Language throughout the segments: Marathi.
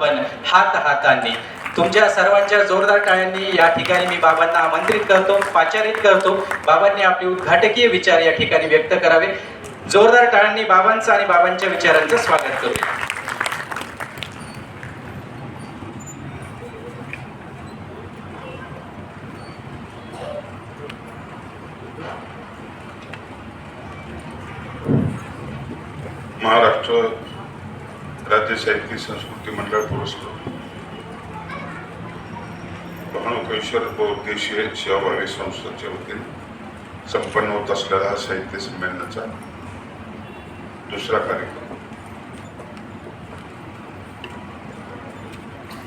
पण हात हातांनी. तुमच्या सर्वांच्या जोरदार टाळ्यांनी या ठिकाणी मी बाबांना आमंत्रित करतो पाचारित करतो. बाबांनी आपले उद्घाटकीय विचार या ठिकाणी व्यक्त करावे. जोरदार टाळ्यांनी बाबांचं आणि बाबांच्या विचारांचं स्वागत करूया बहुउद्देशीय सेवाभावी संस्थेच्या वतीने संपन्न होत असलेला हा साहित्य संमेलनाचा दुसरा कार्यक्रम.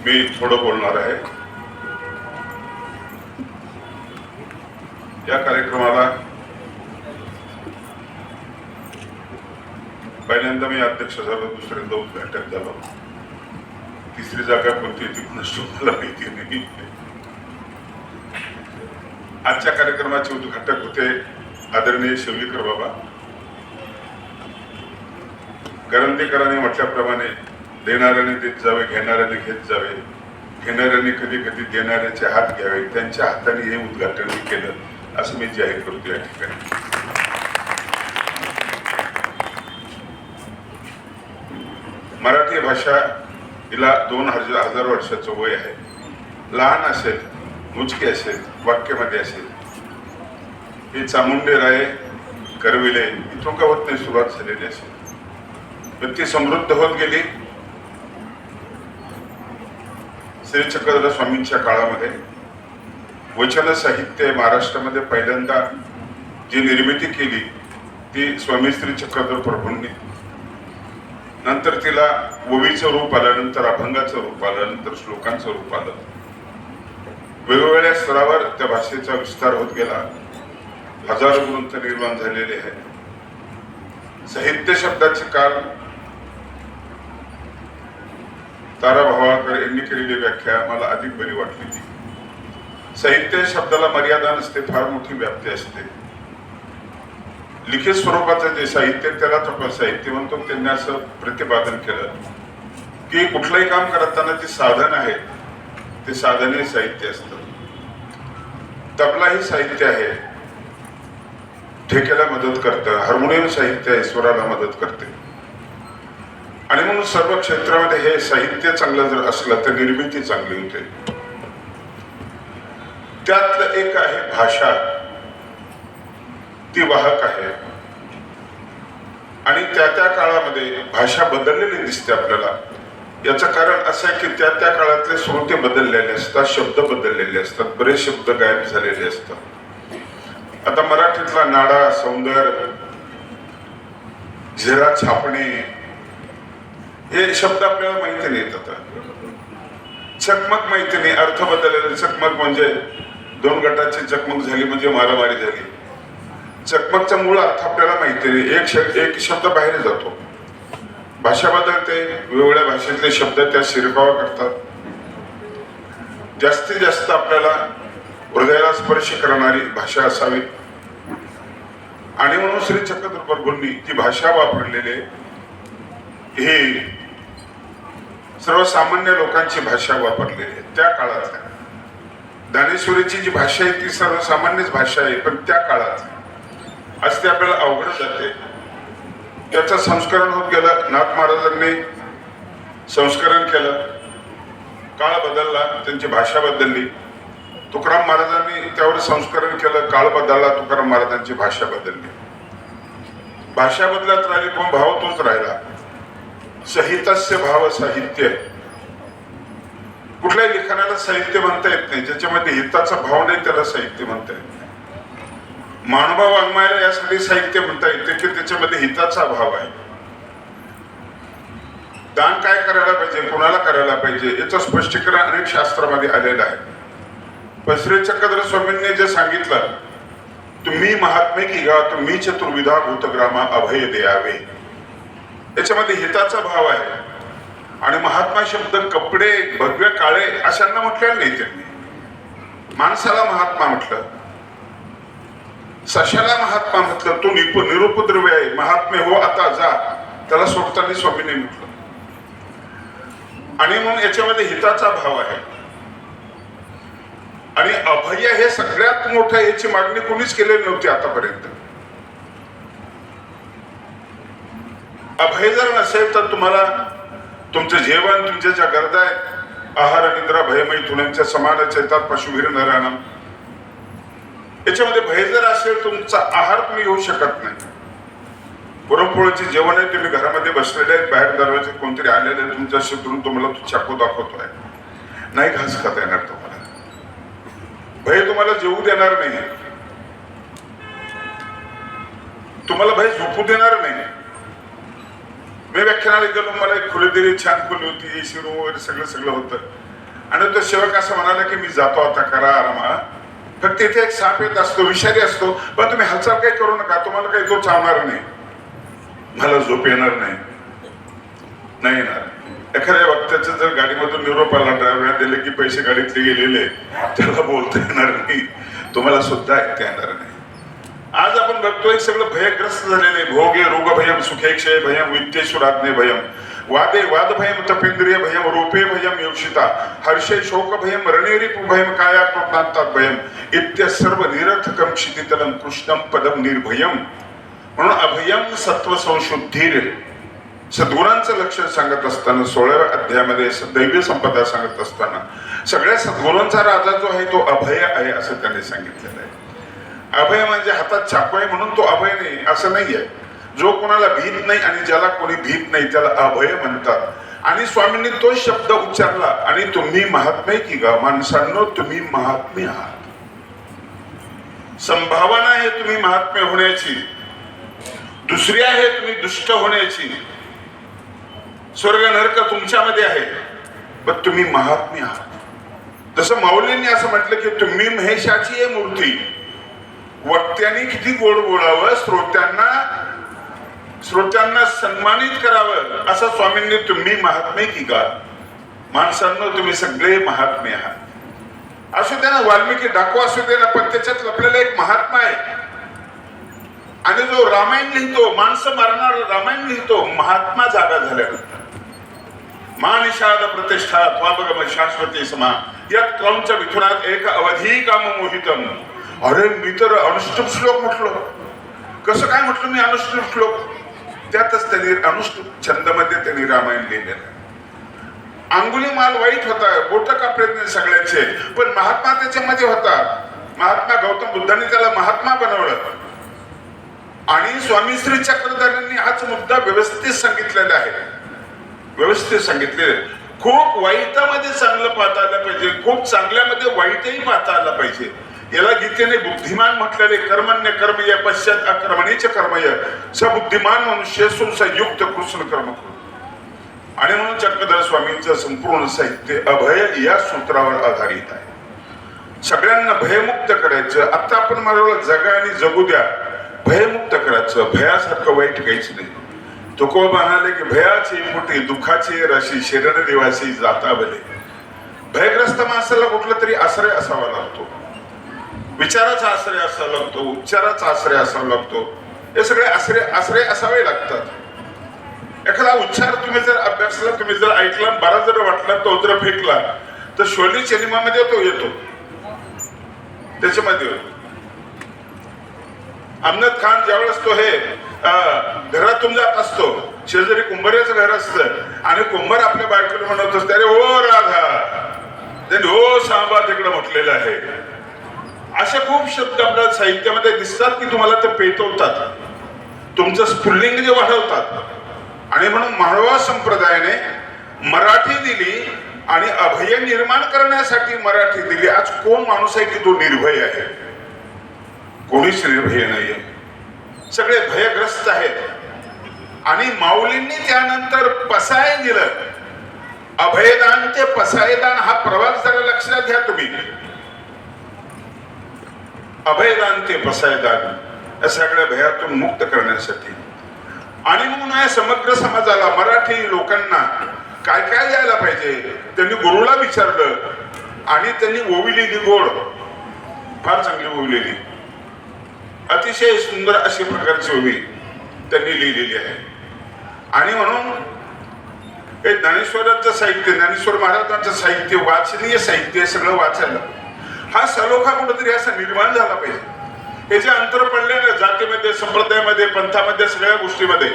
मी थोडं बोलणार आहे. या कार्यक्रमाला पहिल्यांदा मी अध्यक्ष झालो दुसऱ्यांदा उद्घाटक झालो. तिसरी जागा कोणती ती मला माहिती नाही. आजच्या कार्यक्रमाचे उद्घाटक होते आदरणीय शिवलीकर बाबा. करंदीकरांनी म्हटल्याप्रमाणे देणाऱ्याने देत जावे घेणाऱ्याने घेत जावे. घेणाऱ्याने कधी कधी देणाऱ्याचे हात घ्यावे त्यांच्या हाताने हे उद्घाटन केलं असं मी जाहीर करतो या ठिकाणी. मराठी भाषा हिला दोन हजार हजार वर्षाचं वय आहे. लहान असेल मुचके असेल वाक्यामध्ये असेल. हे चामुंडे राय करविले इथून सुरुवात झालेली असेल. व्यक्ती ती समृद्ध होत गेली. श्री चक्रधर स्वामींच्या काळामध्ये वचन साहित्य महाराष्ट्रामध्ये पहिल्यांदा जी निर्मिती केली ती स्वामी श्री चक्रधर प्रभूंनी. नंतर तिला ओवीचं रूप आल्यानंतर अभंगाचं रूप आल्यानंतर श्लोकांचं रूप आलं. वेगवेगळ्या स्तरावर त्या भाषेचा विस्तार होत गेला. हजारो ग्रंथ निर्माण झालेले आहेत. साहित्य शब्दाचे काल तारा भावाकर यांनी केलेली व्याख्या मला अधिक बरी वाटली साहित्य शब्दाला मर्यादा नसते फार मोठी व्याप्ती असते. लिखित स्वरूपाचं जे साहित्य त्यालाच आपण साहित्य म्हणतो त्यांनी असं प्रतिपादन केलं. की कुठलंही काम करताना जे साधन आहे ते साधन हे साहित्य असतं. तबला ही साहित्य आहे. ठेक्याला मदत करतं हार्मोनियम साहित्य आहे स्वराला मदत करते. आणि म्हणून सर्व क्षेत्रामध्ये हे साहित्य चांगलं जर असलं तर निर्मिती चांगली होते. त्यातलं एक आहे भाषा. ती वाहक आहे. आणि त्या त्या काळामध्ये भाषा बदललेली दिसते आपल्याला. याचं कारण असं आहे की त्या त्या काळातले श्रोते बदललेले असतात शब्द बदललेले असतात बरेच शब्द गायब झालेले असतात. आता मराठीतला नाडा सौंदर्य झेरा छापणे हे शब्द आपल्याला माहिती नाहीत आता. चकमक माहिती नाही अर्थ बदललेले. चकमक म्हणजे दोन गटाची चकमक झाली म्हणजे मारामारी झाली. चकमकचा मूळ अर्थ आपल्याला माहिती नाही. एक शब्द एक शब्द बाहेर जातो. भाषा बदलते वेगवेगळ्या भाषेतले शब्द त्या शिरकावा करतात. जास्तीत जास्त आपल्याला हृदयाला स्पर्श करणारी भाषा असावी. आणि म्हणून श्री चक्रधर प्रभूंनी ती भाषा वापरलेली हे सर्वसामान्य लोकांची भाषा वापरलेली आहे. त्या काळात ज्ञानेश्वरीची जी भाषा आहे ती सर्वसामान्यच भाषा आहे पण त्या काळात आज ते आपल्याला अवघड जाते. त्याचं संस्करण होत गेलं नाथ महाराजांनी संस्करण केलं काळ बदलला त्यांची भाषा बदलली. तुकाराम महाराजांनी त्यावर संस्करण केलं काळ बदलला तुकाराम महाराजांची भाषा बदलली. भाषा बदलत राहिली पण भाव तोच राहिला. सहितस्य भाव साहित्य. कुठल्याही लिखाणाला साहित्य म्हणता येत नाही ज्याच्यामध्ये हिताचा भाव नाही त्याला साहित्य म्हणता येत नाही. मानवा वाङ्मयाला यासाठी साहित्य म्हणता येते की त्याच्यामध्ये हिताचा भाव आहे. दान काय करायला पाहिजे कोणाला करायला पाहिजे याचं स्पष्टीकरण अनेक शास्त्रामध्ये आलेलं आहे. पसरे चक्रधर स्वामींनी जे सांगितलं तुम्ही महात्मे की गा तुम्ही चतुर्विधा भूतग्रामा अभय द्यावे. याच्यामध्ये हिताचा भाव आहे. आणि महात्मा शब्द कपडे भगव्या काळे अशांना म्हटलेलं नाही त्यांनी. माणसाला महात्मा म्हटलं. सशाला महात्मा म्हटलं तो निप निरुपद्रव्य आहे महात्मे हो आता जा. त्याला सोडताना स्वामीने म्हटलं. आणि म्हणून याच्यामध्ये हिताचा भाव आहे. आणि अभय हे सगळ्यात मोठं याची मागणी कोणीच केलेली नव्हती आतापर्यंत. अभय जर नसेल तर तुम्हाला तुमचं जेवण तुमच्या ज्या गरजा आहेत आहार निद्रा भयमय तुलांच्या समाजाच्या येतात पशुवीर नरानं त्याच्यामध्ये भय जर असेल तुमचा आहार तुम्ही घेऊ शकत नाही. पुरणपोळीचे जेवण आहे तुम्ही घरामध्ये बसलेले आहेत बाहेर दरवाजे कोणतरी आलेले आहे, तुमच्या शत्रून तुम्हाला तो चाकू दाखवतोय. नाही घास खाता येणार तुम्हाला. भय तुम्हाला जेवू देणार नाही. तुम्हाला भय झोपू देणार नाही. मी व्याख्यानाला गेलो मला एक खुली दिली छान खुली होती शिरू वगैरे सगळं सगळं होतं. आणि तो सेवक असं म्हणाला की मी जातो आता करा आरामा फक्त तिथे एक साप येत असतो विषारी असतो. पण तुम्ही हालचाल काही करू नका तुम्हाला काही तो चावणार नाही. मला झोप येणार नाही. नाही येणार. एखाद्या वक्त्याचं जर गाडीमधून निरोप आला ड्रायव्हर दिले की पैसे गाडीतले गेलेले त्याला बोलता येणार नाही. तुम्हाला सुद्धा ऐकता येणार नाही. आज आपण बघतोय सगळं भयग्रस्त झालेले भोगे रोग भयम सुखेक्षय भयम विद्येश्वराज्ञे भयम. वादे वाद भयम तपेंद्रिय भयम रूपे भयम योषिता। हर्षे शोक भयम रणेरिप भयम काया कृतांतात भयम इत्य सर्व निरर्थकम क्षितितलम कृष्णम पदम निर्भयम म्हणून अभयम सत्व संशुद्धीर सद्गुणांचं लक्ष सांगत असताना सोळाव्या अध्यायामध्ये स- दैवी संपदा सांगत असताना सगळ्या सद्गुणांचा राजा जो आहे तो अभय आहे असं त्यांनी सांगितलेलं आहे. अभय म्हणजे हातात छाप आहे म्हणून तो अभय नाही असं नाही आहे जो कोणाला भीत नाही आणि ज्याला कोणी भीत नाही त्याला अभय म्हणतात. आणि स्वामींनी तो शब्द उच्चारला आणि तुम्ही महात्मे की गा? माणसांनो तुम्ही महात्मे आहात. संभावना आहे तुम्ही महात्मे होण्याची. दुसरी आहे तुम्ही दुष्ट होण्याची. स्वर्ग नरक तुमच्यामध्ये आहे पण तुम्ही महात्मे आहात. जसं माऊलींनी असं म्हटलं की तुम्ही महेशाची आहे मूर्ती. वक्त्यांनी किती गोड बोलावं श्रोत्यांना श्रोत्यांना सन्मानित करावं असं स्वामींनी तुम्ही महात्मे की का माणसांनो तुम्ही सगळे महात्मे आहात. असू दे ना वाल्मिकी डाकू असू दे ना पण त्याच्यात आपल्याला एक महात्मा आहे. आणि जो रामायण लिहितो माणसं मारणार रामायण लिहितो महात्मा जागा झाल्यानंतर. मानिषाद प्रतिष्ठा त्वापगम शाश्वती समा. या क्रमच्या मिथुनात एक अवधी काम मोहितम. अरे मी तर अनुष्टुप श्लोक म्हटलो. कसं काय म्हटलं मी अनुष्टुप श्लोक? त्यातच त्यांनी अनुष्टुप छंदमध्ये त्यांनी रामायण लिहिलेलं आहे. अंगुली माल वाईट होता बोट कापले सगळ्यांचे पण महात्मा त्याच्यामध्ये होता. महात्मा गौतम बुद्धांनी त्याला महात्मा बनवलं. आणि स्वामी श्री चक्रधरांनी हाच मुद्दा व्यवस्थित सांगितलेला आहे. व्यवस्थित सांगितले. खूप वाईटामध्ये चांगलं पाहता आलं पाहिजे खूप चांगल्यामध्ये वाईटही पाहता आलं पाहिजे. याला गीतेने बुद्धिमान म्हटलेले कर्मण्य कर्मय पश्चात अकर्मणीच कर्मय स बुद्धिमान मनुष्य सुसयुक्त कृष्ण कर्म करू आणि म्हणून चक्रधर स्वामींचं संपूर्ण साहित्य अभय या सूत्रावर आधारित आहे. सगळ्यांना भयमुक्त करायचं आता आपण मला जगा आणि जगू द्या. भयमुक्त करायचं भयासारखं वाईट काहीच नाही. तुकोबा म्हणाले की भयाची मोठी दुःखाची राशी शरीर निवासी जाता भले भयग्रस्त माणसाला कुठला तरी आश्रय असावा लागतो. विचाराचा आश्रय असावा लागतो उच्चाराचा आश्रय असावा लागतो. हे सगळे आश्रय आश्रय असावे लागतात. एखादा उच्चार तुम्ही जर अभ्यासला तुम्ही जर ऐकला बरा जर वाटला तो जर फेकला तर शोली सिनेमामध्ये तो येतो. त्याच्यामध्ये अमनद खान ज्यावेळेस तो हे घरातून जात असतो शेजारी कुंभाराचं घर असतं आणि कुंभार आपल्या बायकोला म्हणत असते अरे ओ राधा. त्यांनी हो सांबा तिकडे म्हटलेलं आहे. असे खूप शब्द आपल्या साहित्यामध्ये दिसतात की तुम्हाला ते पेटवतात. तुमचं स्फुल्लिंग जे वाढवतात. आणि म्हणून माळवा संप्रदायाने मराठी दिली आणि अभय निर्माण करण्यासाठी मराठी दिली. आज कोण माणूस आहे की तो निर्भय आहे? कोणीच निर्भय नाहीये. सगळे भयग्रस्त आहेत. आणि माऊलींनी त्यानंतर पसाय दिलं. अभयदान ते पसायदान हा प्रवास जरा लक्षात घ्या तुम्ही. अभयदान ते पसायदान या सगळ्या भयातून मुक्त करण्यासाठी. आणि म्हणून या समग्र समाजाला मराठी लोकांना काय काय यायला पाहिजे त्यांनी गुरुला विचारलं आणि त्यांनी ओविलेली गोड फार चांगली ओविलेली. अतिशय सुंदर अशी प्रकारची ओवी त्यांनी लिहिलेली आहे. आणि म्हणून हे ज्ञानेश्वरांचं साहित्य ज्ञानेश्वर महाराजांचं साहित्य वाचनीय साहित्य सगळं वाचायला हा सलोखा कुठंतरी असा निर्माण झाला पाहिजे. हे जे अंतर पडलेलं जातीमध्ये संप्रदायामध्ये पंथामध्ये सगळ्या गोष्टीमध्ये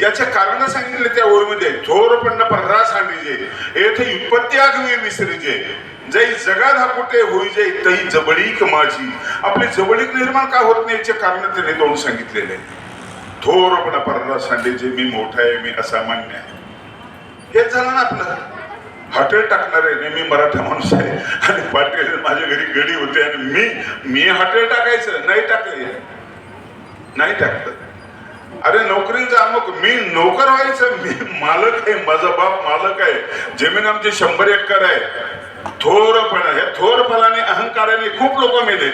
याचे कारण सांगितले त्या ओळीमध्ये. थोरपण पररा सांडिजे येथे उत्पत्ती आगवी विसरीजे. जै जगा धाकुटे होईजे तई जबळीक माझी. आपली जबळीक निर्माण का होत नाही याचे कारण त्याने दोन सांगितलेले. थोरपण थोरपण पररा जे मी मोठा आहे मी असामान्य आहे. हेच झालं ना आपलं. हॉटेल टाकणार आहे नाही मी मराठा माणूस आहे. आणि पाटील माझ्या घरी गडी होते आणि मी मी हॉटेल टाकायचं नाही टाकले नाही टाकलं. अरे नोकरीचा अमुक मी नोकर व्हायचं मी मालक आहे माझा बाप मालक आहे. जमीन आमची शंभर एकर आहे. थोरपणा ह्या थोरपणाने अहंकाराने खूप लोक मेले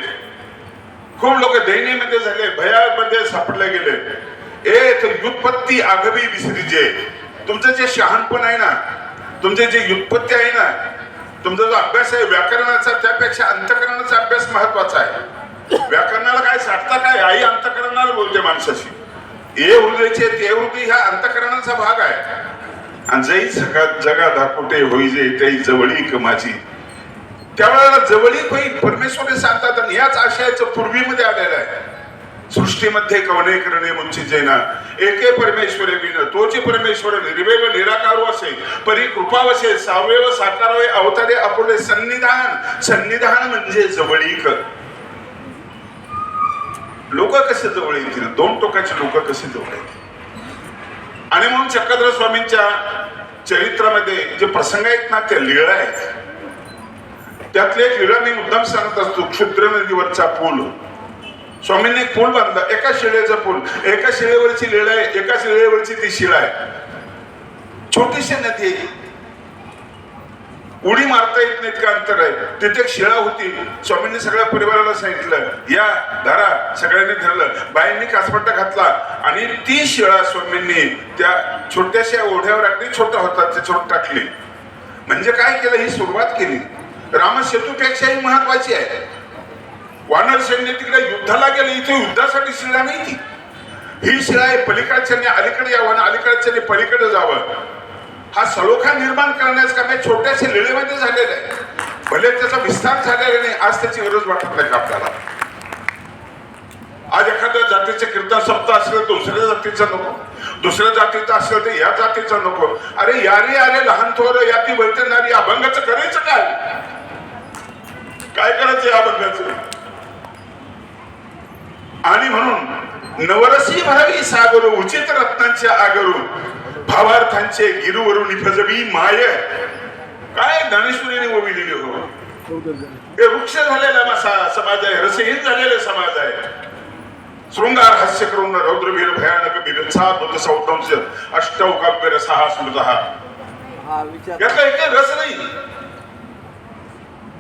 खूप लोक दैन्यामध्ये झाले भयामध्ये सापडले गेले. ए तर व्युत्पत्ती आगवी विसरी जे तुमचं जे शहाणपण आहे ना तुमचे जे व्युत्पत्ती आहे ना तुमचा जो अभ्यास आहे व्याकरणाचा त्यापेक्षा अंतकरणाचा अभ्यास महत्त्वाचा आहे. व्याकरणाला काय साधता काय? आई अंतकरणाला बोलते माणसाशी. ए हृदयचे ते हृदय हा अंतकरणाचा भाग आहे. आणि जई सगळ्यात जगा दाखवते होईजे त्याही जवळीक माझी. त्यावेळेला जवळीक होईल परमेश्वर सांगतात आणि याच आशयाचं पूर्वीमध्ये आलेलं आहे. सृष्टीमध्ये कवने करणे मुंची जैना एके परमेश्वरे विन तोचे परमेश्वर निर्वेव निराकारो असे परी कृपावसे सावेव साकारावे अवतारे आपले सन्निधान. सन्निधान म्हणजे जवळीक. लोक कसे जवळ येतील? दोन टोकाचे लोक कसे जवळ येतील? आणि म्हणून चक्रधर स्वामींच्या चरित्रामध्ये जे प्रसंग आहेत ना त्या लीळा आहेत. त्यातले एक लीळा मी मुद्दाम सांगत असतो. क्षुद्र नदीवरचा पूल. स्वामींनी एक पूल बांधला. एका शिळेचा पूल एका शिळेवरची लीळ आहे एका शिळेवरची ती शिळा आहे. छोटीशी नदी आहे उडी मारता येत नाही इतकं अंतर आहे? तिथे एक शिळा होती. स्वामींनी सगळ्या परिवाराला सांगितलं या धरा. सगळ्यांनी धरलं. बाईंनी कासपट्टा घातला. आणि ती शिळा स्वामींनी त्या छोट्याशा ओढ्यावर अगदी छोटा होता छोट टाकली. म्हणजे काय केलं? ही सुरुवात केली. रामसेतूपेक्षाही महत्वाची आहे. वानर सैन्य तिकडे युद्धाला गेले इथे युद्धासाठी शिळा नाही ती. ही शिळा आहे पलीकडच्याने अलीकडे यावं आणि अलीकडच्याने पलीकडे जावं. हा सलोखा निर्माण करण्याचं काम छोट्याशा लिळेमध्ये झालेलं आहे. भले त्याचा विस्तार झालेला नाही आज त्याची गरज वाटत नाही का आपल्याला? आज एखाद्या जातीचे कीर्तन सप्ताह असलं तर दुसऱ्या जातीचं नको. दुसऱ्या जातीचं असलं तर या जातीचं नको. अरे यारी आले लहान थोर याती वैतनारी अभंगाचं करायचं काय? काय करायचं या अभंगाचं? आणि म्हणून नवरसी भरावी सागरू उचित रत्नांच्या आगरू भावार्थांचे गिरूवरून फजवी माय. काय ज्ञानेश्वरीने ओविलेली हो? हे वृक्ष झालेला मसा समाज आहे रसहीन झालेला समाज आहे. शृंगार हास्य करून रौद्रवीर भयानक बीर सात सौतंश अष्टौ काव्य रसहा स्मृत. हा यातला एक रस नाही.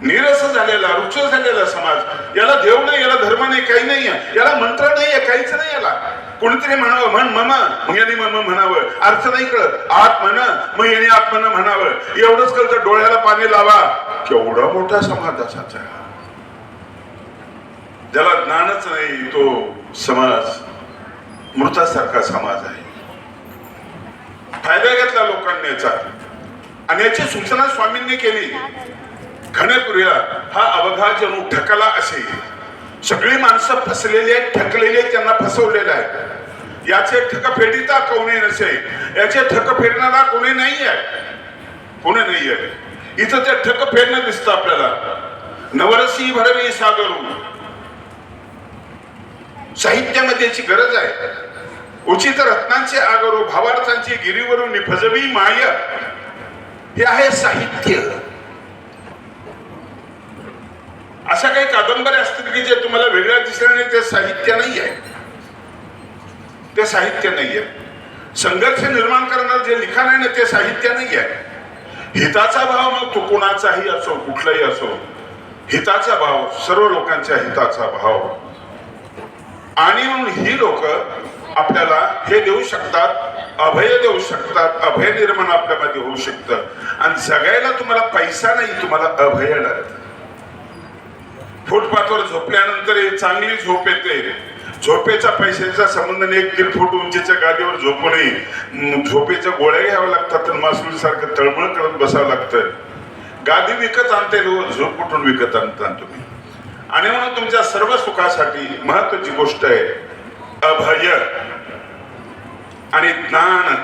निरस झालेला रुच झालेला समाज. याला देव नाही याला धर्म नाही काही नाही याला मंत्र नाही काहीच नाही याला. कोणीतरी म्हणावं म्हण मम मग याने मम म्हणावं. अर्थ नाही कळत. आत म्हण मग याने आत्मन म्हणावं. एवढंच कळतं डोळ्याला पाणी लावा. केवढा मोठा समाज असाचा ज्याला ज्ञानच नाही तो समाज मृतासारखा समाज आहे. फायदा घेतला लोकांनी याचा. आणि याची सूचना स्वामींनी केली. घनपुऱ्या हा अवघा जणू ठकला असे. सगळी माणसं फसलेली आहेत ठकलेली आहेत त्यांना फसवलेलं आहे. याचे ठक फेडिता कोणी नसे? याचे ठक फेडणारा कोणी नाही आहे कोणी नाही आहे इथं ते ठक फेडणं दिसतं आपल्याला. नवरसी भरवी सागरू. साहित्यामध्ये याची गरज आहे. उचित रत्नांचे आगरू भावार्थांची गिरीवरून निफजवी माय. हे आहे साहित्य. अशा काही कादंबऱ्या असतील की जे तुम्हाला वेगळ्या दिसल्या नाही ते साहित्य नाही आहे ते साहित्य नाही आहे संघर्ष निर्माण करणार जे लिखाण आहे ना ते साहित्य नाही आहे हिताचा भाव मग तो कोणाचाही असो कुठलाही असो. हिताचा भाव सर्व लोकांच्या हिताचा भाव. आणि म्हणून ही लोक आपल्याला हे देऊ शकतात अभय देऊ शकतात अभय निर्माण आपल्यामध्ये होऊ शकतं. आणि जगायला तुम्हाला पैसा नाही तुम्हाला अभय लागतं फुटपाथवर झोपल्यानंतर चांगली झोप येते. झोपेचा पैशाचा संबंध नाही एक दीड फूट उंचीच्या गादीवर झोपू नये. झोपेच्या गोळ्या घ्याव्या लागतात तर मासुली सारखं तळमळ करत बसावं लागतं. गादी विकत आणते झोप कुठून विकत आणता तुम्ही? आणि म्हणून तुमच्या सर्व सुखासाठी महत्वाची गोष्ट आहे अभय. आणि ज्ञान.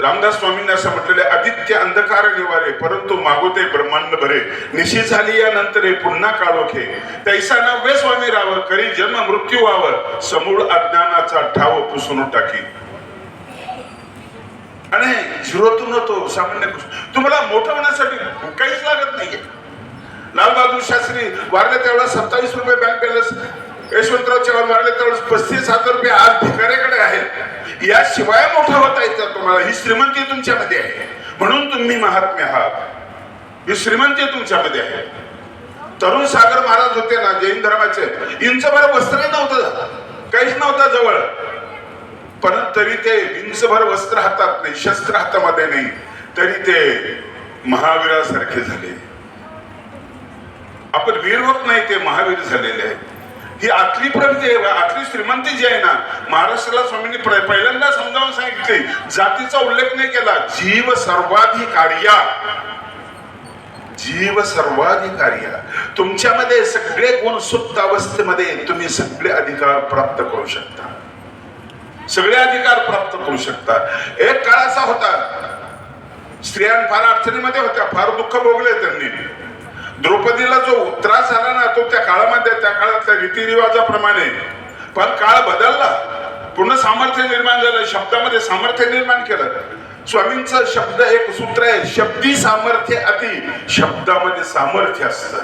रामदास स्वामींना असं म्हटलेले आदित्य अंधकार निवारे परंतु मागोते ब्रह्मांड भरे. निशी झाली या नंतर हे पुन्हा काळोखे तैसा नव्हे स्वामी राव करी जन्म मृत्यू व्हावं समूळ अज्ञानाचा ठाव पुसून टाकी. आणि झिरोतून तो सामान्य तुम्हाला मोठं होण्यासाठी काहीच लागत नाहीये. लालबहादूर शास्त्री वारले त्यावेळेला सत्तावीस रुपये बँक बॅलन्स यशवंतराव चव्हाण म्हणाले तर पस्तीस हजार रुपये आज भिकाऱ्याकडे आहेत. याशिवाय मोठं होता येतं तुम्हाला. ही श्रीमंती तुमच्यामध्ये आहे. म्हणून तुम्ही महात्म्य आहात. ही श्रीमंती तुमच्यामध्ये आहे. तरुण सागर महाराज होते ना जैन धर्माचे. इंचभर वस्त्रही नव्हतं काहीच नव्हतं जवळ. पण तरी ते इंचभर वस्त्र हातात नाही शस्त्र हातामध्ये नाही. तरी ते महावीरासारखे झाले. आपण वीर होत नाही ते महावीर झालेले आहेत. ही आठवी प्रगती आहे आतली श्रीमंती जी आहे ना महाराष्ट्राला स्वामींनी पहिल्यांदा समजावून सांगितले जातीचा उल्लेख नाही केला जीव सर्वाधिकार्या. जीव सर्वाधिकार्या. तुमच्यामध्ये सगळे गुण सुप्त अवस्थेमध्ये तुम्ही सगळे अधिकार प्राप्त करू शकता. सगळे अधिकार प्राप्त करू शकता. एक काळ असा होता स्त्रिया फार अडचणीमध्ये होत्या फार दुःख भोगले त्यांनी. द्रौपदीला जो त्रास झाला ना तो त्या काळामध्ये त्या काळातल्या रीतिरिवाजाप्रमाणे. पण काळ बदलला. पूर्ण सामर्थ्य निर्माण झालं. शब्दामध्ये सामर्थ्य निर्माण केलं. स्वामींचं शब्द एक सूत्र आहे शब्दी सामर्थ्य अति. शब्दामध्ये सामर्थ्य असतं.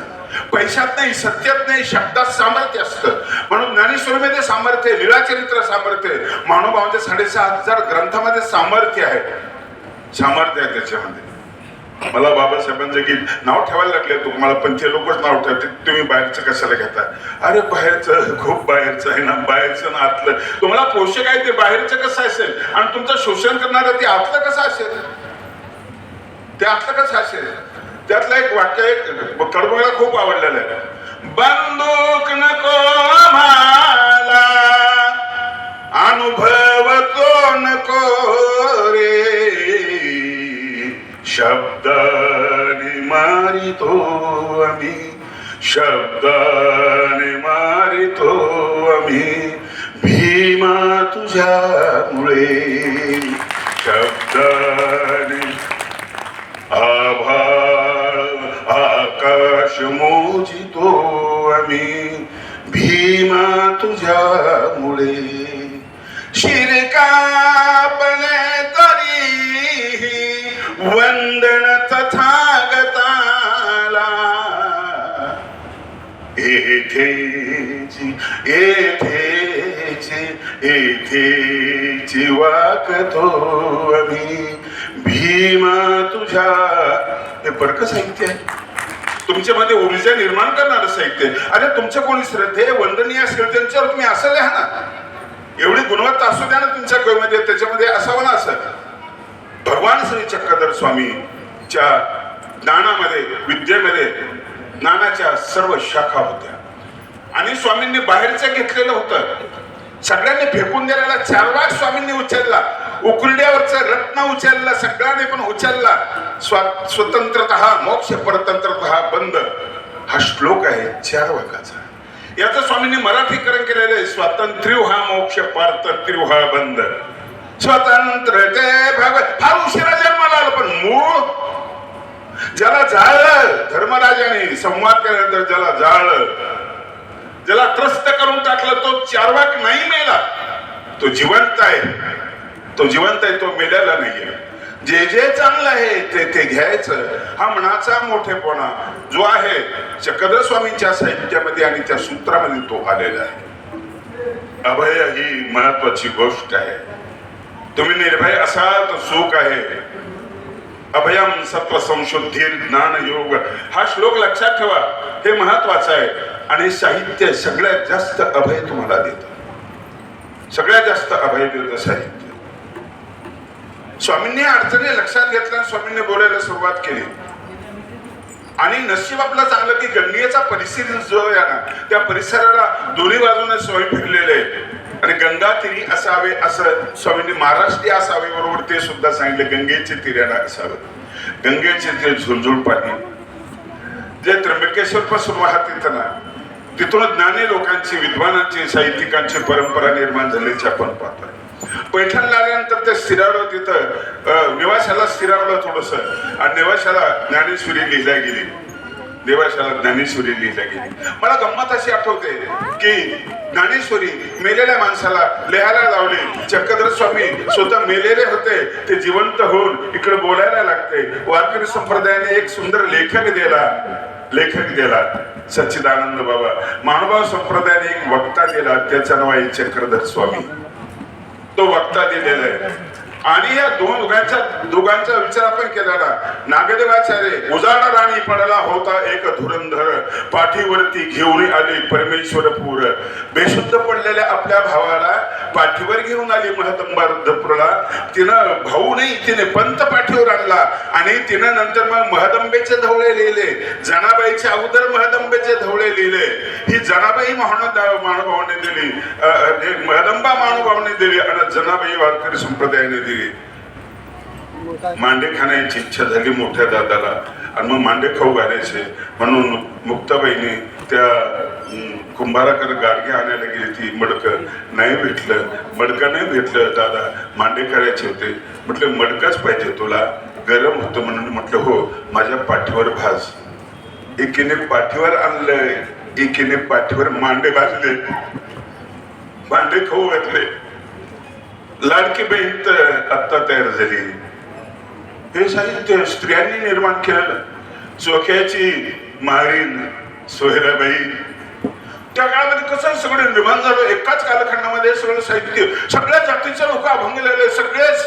पैशात नाही सत्यात नाही शब्दात सामर्थ्य असतं. म्हणून ज्ञानेश्वरमध्ये सामर्थ्य लीळाचरित्र सामर्थ्य आहे. साडेसहा हजार ग्रंथामध्ये सामर्थ्य आहे. सामर्थ्य आहे त्याच्यामध्ये. मला बाबासाहेबांचं गीत नाव ठेवायला लागले तुम्हाला पण ते लोकच नाव ठेवते तुम्ही बाहेरचं कशाला घेता? अरे बाहेरचं खूप बाहेरचं आहे ना. बाहेरचं ना आतलं. तुम्हाला पोषक आहे ते. बाहेरचं कसं असेल? आणि तुमचं शोषण करणारं ते आतलं कसं असेल? ते आतलं कसं असेल? त्यातलं एक वाक्य एक कडबोळा खूप आवडलेलं आहे. बंदूक नको मला अनुभव तो नको. रे शब्दाने मारितो आम्ही शब्दाने मारितो आम्ही भीमा तुझ्यामुळे शब्दाने आभाळ आकाश मोजितो आम्ही भीमा तुझ्यामुळे शिरकापणे तरी वंदन तथागताला येथेची येथेची येथेची वाकतो आम्ही भीमा तुझ्या हे परक साहित्य आहे तुमच्यामध्ये ऊर्जा निर्माण करणारं साहित्य आहे. अरे तुमचं कोणी श्रद्धे वंदनीय असेल त्यांच्यावर तुम्ही असं लिहा ना. एवढी गुणवत्ता असू द्या ना तुमच्या कवीमध्ये त्याच्यामध्ये असावं ना असं. भगवान श्री चक्रधर स्वामीच्या ज्ञानामध्ये विद्येमध्ये ज्ञानाच्या सर्व शाखा होत्या. आणि स्वामींनी बाहेरचं घेतलेलं होतं. सगळ्यांनी फेकून दिलेला चारवा स्वामींनी उचलला. उकुरड्यावरचा रत्न उचलला सगळ्यांनी पण उचलला. स्वा स्वतंत्रत मोक्ष परतंत्रत बंद. हा श्लोक आहे चार वाकाचा याचं स्वामींनी मराठीकरण केलेलं आहे. स्वातंत्र्य हा मोक्ष पारतंत्र्य हा बंद. स्वतंत्र ते भगवत. फार उशिरा जन्माला आलं पण मूळ ज्याला जाळलं धर्मराजाने संवाद केल्यानंतर ज्याला जाळलं ज्याला त्रस्त करून टाकलं तो चारवाक नाही मेला. तो जिवंत आहे. तो जिवंत आहे तो मेलेला नाहीये. जे जे चांगलं आहे ते ते घ्यायचं. हा मनाचा मोठेपणा जो आहे चक्रधर स्वामींच्या साहित्यामध्ये आणि त्या सूत्रामध्ये तो आलेला आहे. अभय ही महत्वाची गोष्ट आहे. तुम्ही निर्भय असाल तर सुख आहे. अभयम सत्व संशुद्धीर ज्ञान योग. हा श्लोक लक्षात ठेवा. हे महत्वाचं आहे. आणि साहित्य सगळ्यात जास्त अभय तुम्हाला देत. सगळ्यात जास्त अभय देत साहित्य. स्वामींनी अडचणी लक्षात घेतल्या स्वामींनी बोलायला सुरुवात केली. आणि नशीब आपलं चांगलं की गणनीयचा परिसर जो आहे ना त्या परिसराला दोन्ही बाजूने सोय फिरलेले आहे. आणि गंगा तिरी असावे असं स्वामींनी महाराष्ट्रीय असावे बरोबर ते सुद्धा सांगितले. गंगेचे तिऱ्याला असावं. गंगेचे ते झुळझुळ पाणी. जे त्र्यंबकेश्वर पासून वाहत येत ना तिथून ज्ञानी लोकांची विद्वानांची साहित्यिकांची परंपरा निर्माण झाल्याची आपण पाहतोय पैठणला आल्यानंतर ते स्थिरावलं तिथं. निवाशाला स्थिरावलं थोडस. आणि निवाशाला ज्ञानेश्वरी लिहिल्या गेली. देवाशाला ज्ञानेश्वरी लिहिल्या गेली मला गंमत अशी आठवते की ज्ञानेश्वरी मेलेल्या माणसाला लिहायला लावली. चक्रधर स्वामी स्वतः मेलेले होते. ते जिवंत होऊन इकडे बोलायला लागते. वारकरी संप्रदायाने एक सुंदर लेखक दिला. लेखक दिला. सच्चिदानंद बाबा. मानभाव संप्रदायाने एक वक्ता दिला. त्याचं नाव आहे चक्रधर स्वामी. तो वक्ता दिलेला आहे. आणि या दोन दोघांच्या दोघांचा विचार आपण केलेला. नागदेवाचार्य उजाडा राणी पडला होता एक धुरंधर. पाठीवरती घेऊन आली परमेश्वरपूर. बेशुद्ध पडलेल्या आपल्या भावाला पाठीवर घेऊन आली महतंबा तिनं भाऊ नाही तिने पंत पाठीवर आणला. आणि तिनं नंतर मग महदंबेचे धवळे लिहिले. जनाबाईच्या अगोदर महदंबेचे धवळे लिहिले. ही जनाबाई महान महानुभावाने दिली. महदंबा महानुभावाने दिली. आणि जनाबाई वारकरी संप्रदायाने दिली. गेली. मांडे खाण्याची इच्छा झाली मोठ्या दादाला. आणि मग मांडे खाऊ घालायचे. म्हणून मुक्ताबाईने त्या कुंभाराकर गाडगे आणायला गेली ती मडकं. नाही भेटलं. मडकं नाही भेटलं दादा. मांडे करायचे होते. म्हटलं मडकच पाहिजे तुला. गरम होतं म्हणून म्हटलं हो माझ्या पाठीवर भाज. एकीने पाठीवर आणलंय. एकीने पाठीवर मांडे भाजले. मांडे खाऊ घातले. लाडकी बहीण तर आत्ता तयार झाली. हे साहित्य स्त्रियांनी निर्माण केलेलं. चोख्याची मारीन सोहेराबाई त्या काळामध्ये कसं सगळं निर्माण झालं? एकाच कालखंडामध्ये सगळं साहित्य सगळ्या जातीचे लोक अभंगलेले सगळेच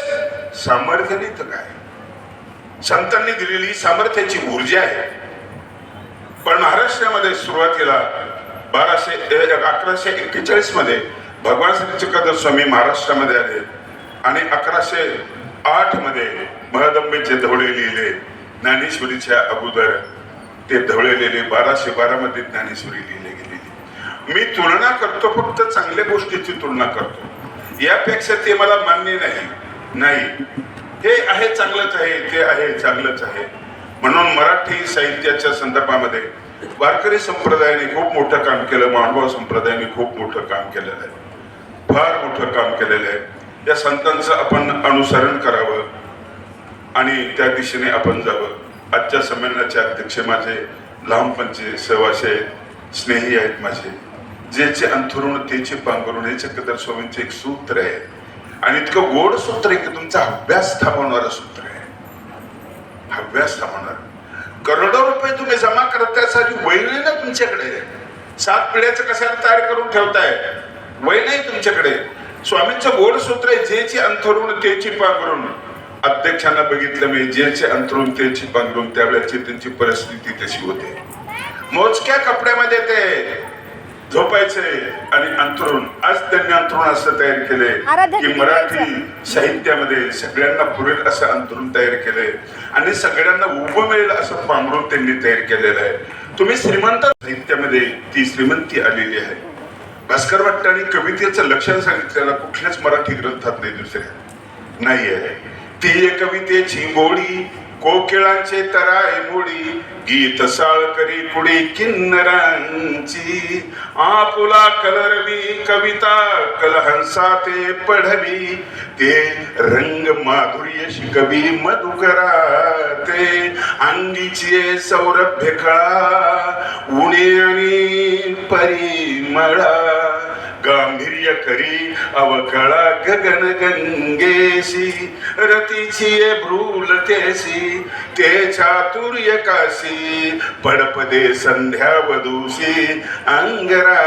सामर्थ्याने तर काय? संतांनी दिलेली सामर्थ्याची ऊर्जा आहे. पण महाराष्ट्रामध्ये सुरुवातीला बाराशे अकराशे एक्केचाळीसमध्ये भगवान श्री चक्रधर स्वामी महाराष्ट्रामध्ये आले आणि अकराशे आठमध्ये महदंबेचे धवळे लिहिले ज्ञानेश्वरीच्या अगोदर. ते धवळे लिहिले बाराशे बारा मध्ये ज्ञानेश्वरी लिहिले गेलेली. मी तुलना करतो फक्त चांगल्या गोष्टीची तुलना करतो. यापेक्षा ते मला मान्य नाही. नाही. हे आहे चांगलंच आहे ते आहे चांगलंच आहे. म्हणून मराठी साहित्याच्या संदर्भामध्ये वारकरी संप्रदायाने खूप मोठं काम केलं मानभाव संप्रदायाने खूप मोठं काम केलेलं आहे. फार मोठं काम केलेलं आहे. या संतांचं आपण अनुसरण करावं आणि त्या दिशेने आपण जावं. आजच्या संमेलनाचे अध्यक्ष माझे लहानपणचे सहवासे आहेत स्नेही आहेत माझे. जेचे अंथरुण तेचे पांघरुण हे चक्रधर स्वामींचे एक सूत्र आहे. आणि इतकं गोड सूत्र आहे की तुमचा अभ्यास थांबवणारं सूत्र आहे. अभ्यास थांबवणार. करोडो रुपये तुम्ही जमा करत त्यासाठी वय ना तुमच्याकडे. सात पिढ्याचं कशाला तयार करून ठेवताय? वय नाही तुमच्याकडे. स्वामींचं गोड सूत्र आहे जेची अंथरुण तेची पांघरुण अध्यक्षांना बघितलं मी जेचे अंथरुण तेची पांघरुण त्यावेळेची त्यांची परिस्थिती तशी होते. मोजक्या कपड्यामध्ये ते झोपायचे आणि अंथरुण आज त्यांनी अंथरुण असं तयार केले की मराठी साहित्यामध्ये सगळ्यांना पुरेल असं अंतरून तयार केलंय आणि सगळ्यांना उभं मिळेल असं पांघरून त्यांनी तयार केलेलं आहे. तुम्ही श्रीमंत साहित्यामध्ये ती श्रीमंती आलेली आहे. भास्कर भट्टाने कवितेचं लक्षण सांगितलेलं कुठल्याच मराठी ग्रंथात नाही दुसऱ्या. नाही आहे ती कवितेची गोडी कोकिळांचे तराई मुळी गीत साळ करी पुढी किन्नरांची. आपुला कलरवी कविता कलहंसा ते पढवी. ते रंग माधुर्य शिकवी मधुकरा ते अंगीची सौरभ्य कळा उणे आणि परिमळा. गांभीर्य करी अवकळा गगन गंगेशी. रतीची भ्रूलतेसी ते चातुर्य काशी. पडपदे संध्या वधूशी अंगरागाचे.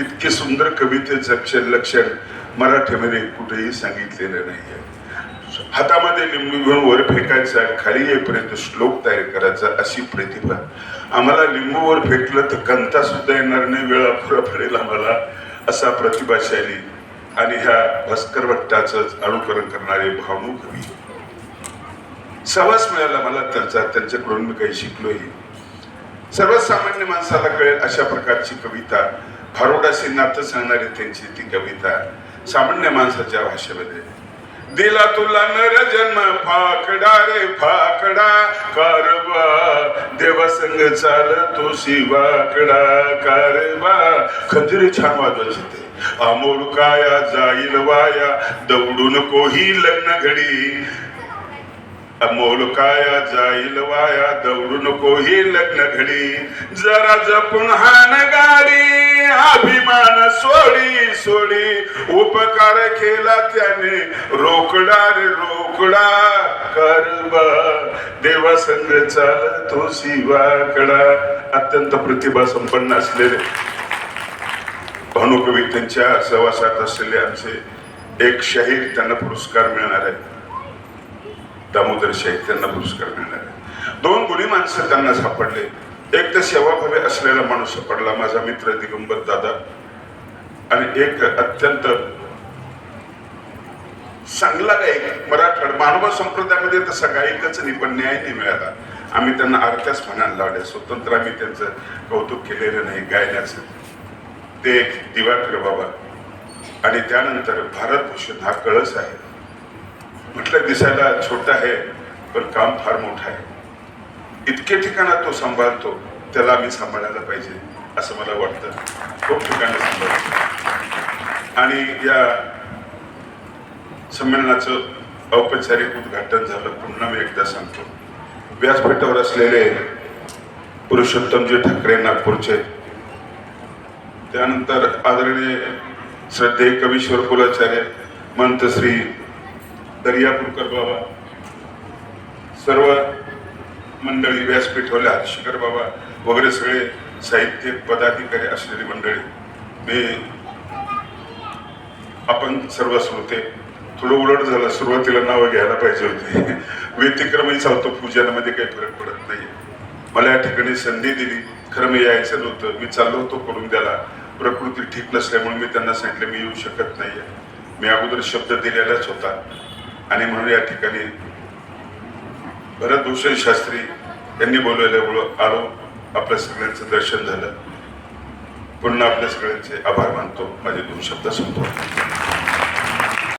इतके सुंदर कवितेचं अक्षर लक्षण मराठीमध्ये कुठेही सांगितलेलं नाहीये. हातामध्ये लिंबू घेऊन वर फेकायचा खाली येईपर्यंत श्लोक तयार करायचा अशी प्रतिभा. आम्हाला लिंबूवर फेकलं तर कंता सुद्धा येणार नाही वेळा पुरा पडेल आम्हाला असा प्रतिभाशाली आणि ह्या भास्कर भट्टाचं अनुकरण करणारे भावनू कवी सहवास मिळाला मला त्यांचा त्यांच्याकडून मी काही शिकलोही. सर्वसामान्य माणसाला कळेल अशा प्रकारची कविता. फारोडाशी नातं सांगणारी त्यांची ती कविता सामान्य माणसाच्या भाषेमध्ये. दिला तुला नर जन्म फाकडा रे फाकडा. कारवा देवासंग चाल तो शिवाकडा कारवा. खंजिरी छान वाजवायचे ते अमोल काया जाईल वाया दौडू नको ही लग्न घडी. अमोल काया जाईल वाया दौडू नको ही लग्न घडी. जरा जपून हान गाडी अभिमान सोडी सोडी. उपकार केला त्याने रोकडा रे रोकडा. करबा देवा संग चाल तो शिवाकडा अत्यंत प्रतिभा संपन्न असलेले भानुकवी त्यांच्या सहवासात असलेले आमचे एक शाहीर त्यांना पुरस्कार मिळणार आहे. दामोदर शेख त्यांना पुरस्कार मिळणार आहे. दोन गुणी माणसं त्यांना सापडले. एक तर सेवाभावी असलेला माणूस सापडला माझा मित्र दिगंबर दादा. आणि एक अत्यंत चांगला गायक मराठवाड मानव संप्रदायामध्ये तसा गायकच नाही पण न्याय नाही मिळाला. आम्ही त्यांना आरत्याच म्हणायला लावल्या स्वतंत्र आम्ही त्यांचं कौतुक केलेलं नाही गायनाचं. ते एक दिवाकर बाबा. आणि त्यानंतर भारतभूषण हा कळस आहे. म्हटलं दिसायला छोटं आहे पण काम फार मोठं आहे. इतके ठिकाणात तो सांभाळतो त्याला आम्ही सांभाळायला पाहिजे असं मला वाटतं. खूप ठिकाणी सांभाळतो. आणि या संमेलनाचं औपचारिक उद्घाटन झालं पुन्हा मी एकदा सांगतो. व्यासपीठावर असलेले पुरुषोत्तमजी ठाकरे नागपूरचे त्यानंतर आदरणीय श्रद्धेय कवीश्वर कुलाचार्य मंत श्री दर्यापूरकर बाबा सर्व मंडळी व्यासपीठवल्या शिखर बाबा वगैरे सगळे साहित्य पदाधिकारी असलेली मंडळी मी आपण सर्व श्रोते थोडं उलट झालं सुरुवातीला नावं घ्यायला पाहिजे होती. व्यतिक्रमही चालतो पूजनामध्ये काही फरक पडत नाही. मला या ठिकाणी संधी दिली खरं मी यायचं नव्हतं. मी चाललो होतो करून द्याला प्रकृती ठीक नसल्यामुळे मी त्यांना सांगितलं मी येऊ शकत नाही मी अगोदर शब्द दिलेलाच होता. आणि म्हणून या ठिकाणी भरतभूषण शास्त्री यांनी बोलवल्यामुळं आलो. आपल्या सगळ्यांचं दर्शन झालं. पुन्हा आपल्या सगळ्यांचे आभार मानतो. माझे दोन शब्द संपतो